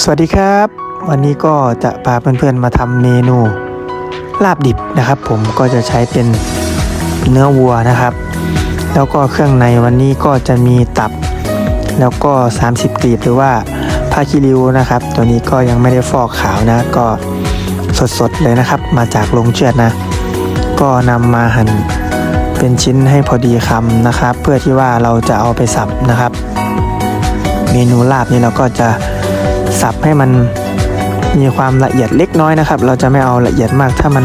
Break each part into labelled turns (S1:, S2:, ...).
S1: สวัสดีครับ วันนี้ก็จะพาเพื่อนๆมาทำเมนูลาบดิบนะครับ ผมก็จะใช้เป็นเนื้อวัวนะครับ แล้วก็เครื่องในวันนี้ก็จะมีตับ แล้วก็ 30กลีบหรือว่าผ้าคีริวนะครับ ตัวนี้ก็ยังไม่ได้ฟอกขาวนะ ก็สดๆเลยนะครับ มาจากโรงเชือดนะ ก็นำมาหั่นเป็นชิ้นให้พอดีคำนะครับ เพื่อที่ว่าเราจะเอาไปสับนะครับ เมนูลาบนี้เราก็จะ สับให้มันมีความละเอียดเล็กน้อยนะครับ เราจะไม่เอาละเอียดมาก ถ้ามัน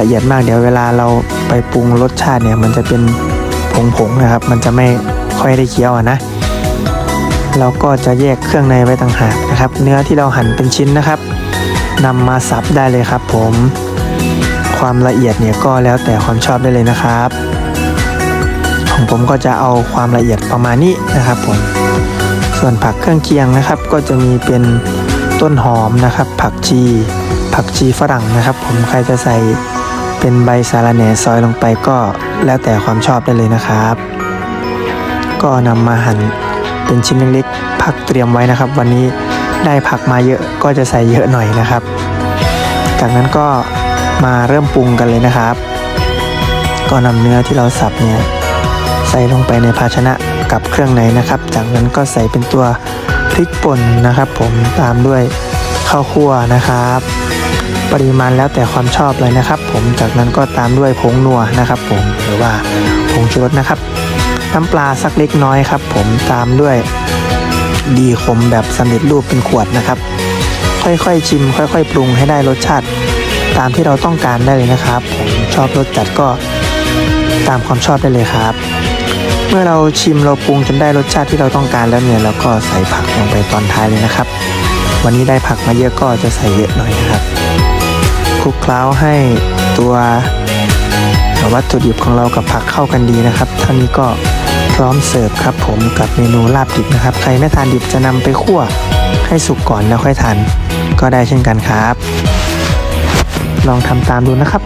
S1: ละเอียดมากเดี๋ยวเวลาเราไปปรุงรสชาติเนี่ย มันจะเป็นผงๆนะครับ มันจะไม่ค่อยได้เคี้ยวนะ เราก็จะแยกเครื่องในไว้ต่างหากนะครับ เนื้อที่เราหั่นเป็นชิ้นนะครับนำมาสับได้เลยครับ ผม ความละเอียดเนี่ยก็แล้วแต่ความชอบได้เลยนะครับ ของผมก็จะเอาความละเอียดประมาณนี้นะครับผม ส่วนผักเครื่องเคียงนะครับ ก็จะมีเป็นต้นหอมนะครับ ผักชี ผักชีฝรั่งนะครับ ผมใครจะใส่เป็นใบสาระแหน่ซอยลงไปก็แล้วแต่ความชอบได้เลยนะครับ ก็นำมาหั่นเป็นชิ้นเล็กๆผักเตรียมไว้นะครับ วันนี้ได้ผักมาเยอะก็จะใส่เยอะหน่อยนะครับ จากนั้นก็มาเริ่มปรุงกันเลยนะครับ ก็นำเนื้อที่เราสับเนี่ย ใส่ลงไปในภาชนะกับเครื่องในนะครับ จากนั้นก็ใส่เป็นตัวพริกป่นนะครับ ผมตามด้วยข้าวคั่วนะครับ ปริมาณแล้วแต่ความชอบเลยนะครับ ผมจากนั้นก็ตามด้วยผงนัวนะครับ ผมหรือว่าผงชูรสนะครับ น้ำปลาสักเล็กน้อยครับ ผมตามด้วยดีขมแบบสำเร็จรูปเป็นขวดนะครับ ค่อยๆชิม ค่อย ๆ ปรุงให้ได้รสชาติ ตามที่เราต้องการได้เลยนะครับ ผมชอบรสจัดก็ ตามความชอบได้เลยครับ เมื่อเราชิมเราปรุงจนได้รสชาติที่เราต้องการแล้วเนี่ยเราก็ใส่ผักลงไปตอนท้ายเลยนะครับ วันนี้ได้ผักมาเยอะก็จะใส่เยอะหน่อยนะครับคลุกเคล้าให้ตัววัตถุดิบของเรากับผักเข้ากันดีนะครับ เท่านี้ก็พร้อมเสิร์ฟครับผมกับเมนูลาบดิบนะครับ ใครไม่ทานดิบจะนำไปคั่วให้สุกก่อนแล้วค่อยทานก็ได้เช่นกันครับ ลองทำตามดูนะครับ